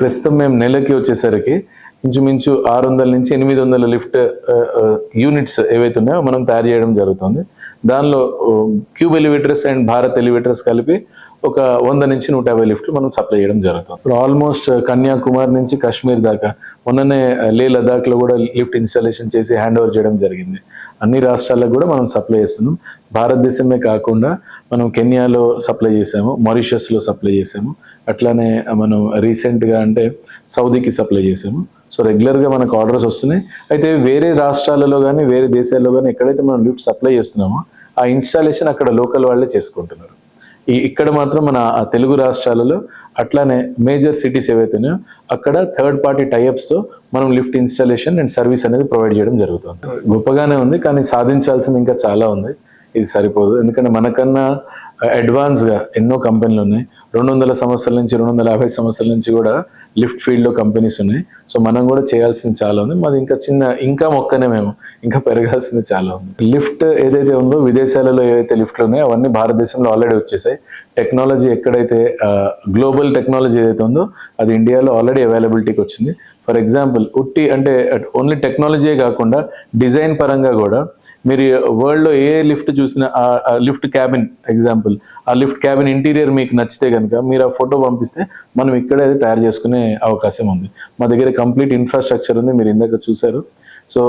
ప్రస్తుతం మేము నెలకి వచ్చేసరికి ఇంచుమించు ఆరు వందల నుంచి ఎనిమిది వందల లిఫ్ట్ యూనిట్స్ ఏవైతే ఉన్నాయో మనం తయారు చేయడం జరుగుతుంది. దానిలో cube elevators and Bharat elevators కలిపి ఒక వంద నుంచి నూట యాభై లిఫ్ట్లు మనం సప్లై చేయడం జరుగుతుంది. ఇప్పుడు ఆల్మోస్ట్ కన్యాకుమారి నుంచి కాశ్మీర్ దాకా మొన్ననే లే లదాఖ్లో కూడా లిఫ్ట్ ఇన్స్టాలేషన్ చేసి హ్యాండ్ ఓవర్ చేయడం జరిగింది. అన్ని రాష్ట్రాలకు కూడా మనం సప్లై చేస్తున్నాం. భారతదేశమే కాకుండా మనం కెన్యాలో సప్లై చేసాము మారిషస్లో సప్లై చేసాము అట్లానే మనం రీసెంట్గా అంటే సౌదీకి సప్లై చేసాము సో రెగ్యులర్గా మనకు ఆర్డర్స్ వస్తున్నాయి. అయితే వేరే రాష్ట్రాలలో కానీ వేరే దేశాల్లో కానీ ఎక్కడైతే మనం లిఫ్ట్ సప్లై చేస్తున్నామో ఆ ఇన్స్టాలేషన్ అక్కడ లోకల్ వాళ్ళే చేసుకుంటున్నారు. ఈ ఇక్కడ మాత్రం మన తెలుగు రాష్ట్రాలలో అట్లానే మేజర్ సిటీస్ ఏవైతే అక్కడ థర్డ్ పార్టీ టైఅప్స్తో మనం లిఫ్ట్ ఇన్స్టాలేషన్ అండ్ సర్వీస్ అనేది ప్రొవైడ్ చేయడం జరుగుతుంది. గొప్పగానే ఉంది కానీ సాధించాల్సింది ఇంకా చాలా ఉంది. ఇది సరిపోదు. ఎందుకంటే మనకన్నా అడ్వాన్స్గా ఎన్నో కంపెనీలు ఉన్నాయి. రెండు వందల సంవత్సరాల నుంచి రెండు వందల యాభై సంవత్సరాల నుంచి కూడా లిఫ్ట్ ఫీల్డ్లో కంపెనీస్ ఉన్నాయి. సో మనం కూడా చేయాల్సింది చాలా ఉంది. మాది ఇంకా చిన్న ఇంకా మొక్కనే మేము ఇంకా పెరగాల్సింది చాలా ఉంది. లిఫ్ట్ ఏదైతే ఉందో విదేశాలలో ఏవైతే లిఫ్ట్లు ఉన్నాయో అవన్నీ భారతదేశంలో ఆల్రెడీ వచ్చేసాయి. టెక్నాలజీ ఎక్కడైతే గ్లోబల్ టెక్నాలజీ ఏదైతే ఉందో అది ఇండియాలో ఆల్రెడీ అవైలబిలిటీకి వచ్చింది. ఫర్ ఎగ్జాంపుల్ ఉట్టి అంటే ఓన్లీ టెక్నాలజీయే కాకుండా డిజైన్ పరంగా కూడా మీరు వరల్డ్లో ఏ లిఫ్ట్ చూసినా ఆ లిఫ్ట్ క్యాబిన్ ఎగ్జాంపుల్ ఆ లిఫ్ట్ క్యాబిన్ ఇంటీరియర్ మీకు నచ్చితే కనుక మీరు ఆ ఫోటో పంపిస్తే మనం ఇక్కడే అది తయారు చేసుకునే అవకాశం ఉంది. మా దగ్గర కంప్లీట్ ఇన్ఫ్రాస్ట్రక్చర్ ఉంది మీరు ఇందాక చూసారు సో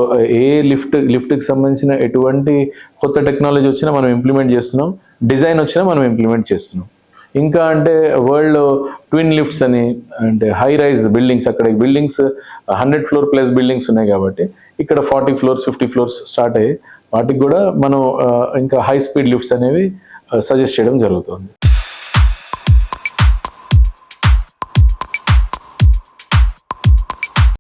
ఏ లిఫ్ట్ లిఫ్ట్కి సంబంధించిన ఎటువంటి కొత్త టెక్నాలజీ వచ్చినా మనం ఇంప్లిమెంట్ చేస్తున్నాం డిజైన్ వచ్చినా మనం ఇంప్లిమెంట్ చేస్తున్నాం. ఇంకా అంటే వరల్డ్ ట్విన్ లిఫ్ట్స్ అని అంటే హై రైజ్ బిల్డింగ్స్ అక్కడ buildings hundred floor plus buildings ఉన్నాయి కాబట్టి ఇక్కడ forty floors fifty floors start అయ్యి వాటికి కూడా మనం ఇంకా హై స్పీడ్ లిఫ్ట్స్ అనేవి సజెస్ట్ చేయడం జరుగుతుంది.